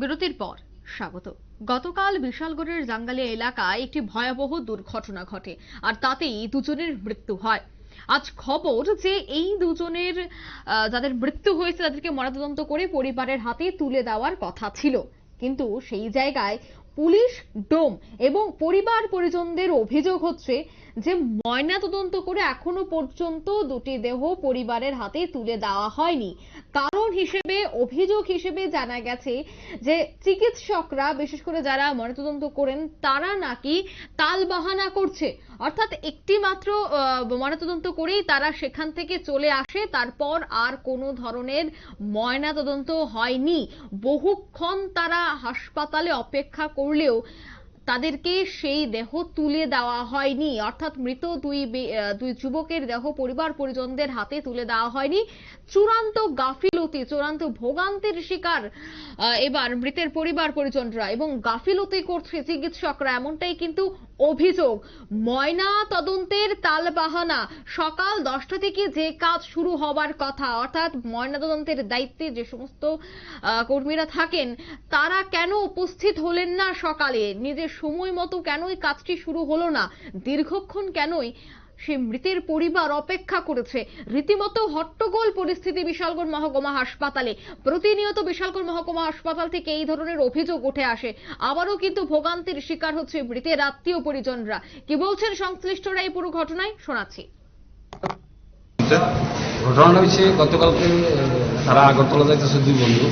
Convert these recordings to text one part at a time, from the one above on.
বিরতির পর স্বাগত। গতকাল বিশালগড়ের জাঙ্গালিয়া এলাকায় একটি ভয়াবহ দুর্ঘটনা ঘটে আর তাতেই দুজনের মৃত্যু হয়। আজ খবর যে এই দুজনের যাদের মৃত্যু হয়েছে তাদেরকে ময়নাতদন্ত করে পরিবারের হাতে তুলে দেওয়ার কথা ছিল। কিন্তু সেই জায়গায় পুলিশ, ডোম এবং পরিবার পরিজনদের অভিযোগ হচ্ছে যে ময়নাতদন্ত করে এখনও পর্যন্ত দুটি দেহ পরিবারের হাতে তুলে দেওয়া হয়নি। কারণ হিসেবে, অভিযোগ হিসেবে জানা গেছে যে চিকিৎসকরা, বিশেষ করে যারা ময়নাতদন্ত করেন, তারা নাকি তালবাহানা করছে। অর্থাৎ একটি মাত্র ময়নাতদন্ত করেই তারা সেখান থেকে চলে আসে। তারপর আর কোনো ধরনের ময়নাতদন্ত হয়নি। বহুক্ষণ তারা হাসপাতালে অপেক্ষা করলেও তাদেরকে সেই দেহ তুলে দেওয়া হয়নি। অর্থাৎ মৃত দুই দুই যুবকের দেহ পরিবার পরিজনদের হাতে তুলে দেওয়া হয়নি। চূড়ান্ত গাফিলতি, চূড়ান্ত ভোগান্তির শিকার এবার মৃতের পরিবার পরিজনরা এবং গাফিলতি করছে চিকিৎসকরা। এমনটাই কিন্তু অভিযোগ। ময়না তদন্তের তালবাহানা। সকাল দশটা থেকে যে কাজ শুরু হবার কথা, অর্থাৎ ময়না তদন্তের দায়িত্বে যে সমস্ত কর্মীরা থাকেন, তারা কেন উপস্থিত হলেন না সকালে? নিজের সময় মতো কেনই কাজটি শুরু হলো না? দীর্ঘক্ষণ কেনই সে মৃতের পরিবার অপেক্ষা করেছে। রীতিমতো হট্টগোল পরিস্থিতি বিশালগড় মহকুমা হাসপাতালে। প্রতিনিয়ত বিশালগড় মহকুমা হাসপাতাল থেকে এই ধরনের অভিযোগ উঠে আসে। আবারও কিন্তু ভোগান্তির শিকার হচ্ছে মৃতের আত্মীয় পরিজনরা। কি বলছেন সংশ্লিষ্টরা এই পুরো ঘটনায়? শোনাচ্ছি। ঘটনাটা হচ্ছে গতকালকে তারা আগরতলা যাইতেছে দুই বন্ধু।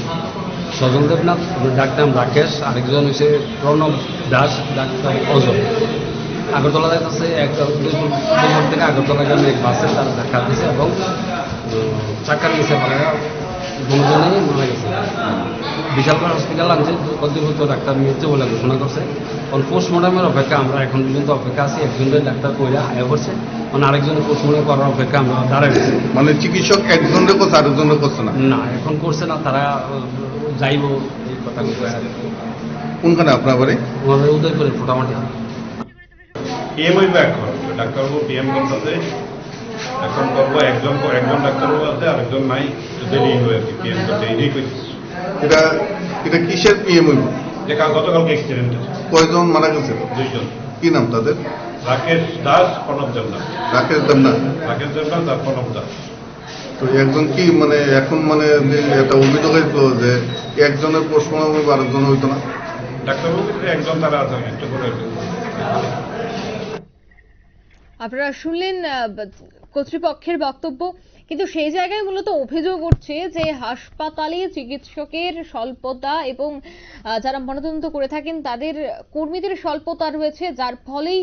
সজল দেবনাথ, ডাক্তার রাকেশ, আরেকজন হচ্ছে প্রণব দাস, ডাক্তার অজয়। আগরতলা যাইতেছে একটা দুপুর থেকে আগরতলা গ্রামে এক বাসে তারা ধাক্কা দিয়েছে এবং চাক্কা নিয়েছে বলে দুজনেই মারা গেছে। বিশালগড় হসপিটাল আনছে কর্তৃপক্ষ ডাক্তার মৃত্যু বলে ঘোষণা করছে। কারণ পোস্টমর্টমের অপেক্ষা আমরা এখন পর্যন্ত অপেক্ষা আছি একজনের ডাক্তার কইরা আয়া করছে মানে আরেকজনের পোস্টমর্টম করার অপেক্ষা আমরা দাঁড়াই মানে চিকিৎসক একজনের করছে আরেকজনের করছে না? না এখন করছে না তারা যাইব এই কথা কোনখানে আপনার বাড়ি? উদয়পুরে ফোটামাটি পিএম হইবে এখন ডাক্তারবাবু পিএম করতেছে এখন করব একজন একজন ডাক্তারবাবু আছে আরেকজন নাই। দেরি হয়ে আর কি পিএম করতে এই করছি। এটা এটা কিসের পিএম হইব? যে গতকালকে এক্সিডেন্ট কয়জন মারা গেছে? দুইজন। কি নাম তাদের? রাকেশ দাস প্রণব দেবনাথ রাকেশ দেবনাথ রাকেশ দেবনাথ আর প্রণব দাস। তো একজন কি মানে এখন মানে যে একটা অভিযোগ হইতো যে একজনের প্রশ্ন হইব আরেকজন হইতো না? ডাক্তারবাবু একজন তারা আছে একটু করে আপনারা শুনলেন কর্তৃপক্ষের বক্তব্য। কিন্তু সেই জায়গায় মূলত অভিযোগ উঠছে যে হাসপাতালে চিকিৎসকের স্বল্পতা এবং যারা ময়নাতদন্ত করে থাকেন তাদের কর্মীদের স্বল্পতা রয়েছে, যার ফলেই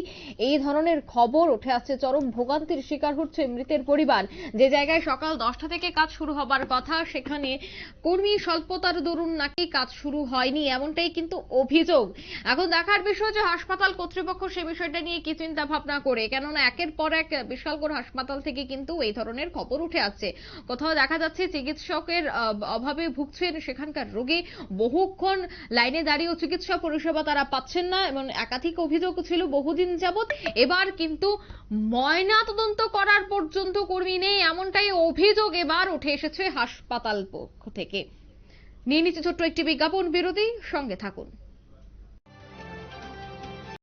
এই ধরনের খবর উঠে আসছে। চরম ভোগান্তির শিকার হচ্ছে মৃতের পরিবার। যে জায়গায় সকাল দশটা থেকে কাজ শুরু হবার কথা, সেখানে কর্মী স্বল্পতার দরুন নাকি কাজ শুরু হয়নি এমনটাই কিন্তু অভিযোগ। এখন দেখার বিষয় যে হাসপাতাল কর্তৃপক্ষ সে বিষয়টা নিয়ে কি চিন্তা ভাবনা করে? কেননা একের পর এক বিশাল বিশালগড় হাসপাতাল থেকে কিন্তু এই ধরনের খবর উঠে আসছে। কোথাও দেখা যাচ্ছে চিকিৎসকের অভাবে ভুগছেন সেখানকার রোগী। বহুক্ষণ লাইনে দাঁড়িয়েও চিকিৎসা পরিষেবা তারা পাচ্ছেন না এবং একাধিক অভিযোগ ছিল বহুদিন যাবত এবার কিন্তু ময়না তদন্ত করার পর্যন্ত কর্মী নেই, এমনটাই অভিযোগ এবার উঠে এসেছে হাসপাতাল পক্ষ থেকে। নিয়ে নিচ্ছে ছোট্ট একটি বিজ্ঞাপন। বিরতি সঙ্গে থাকুন।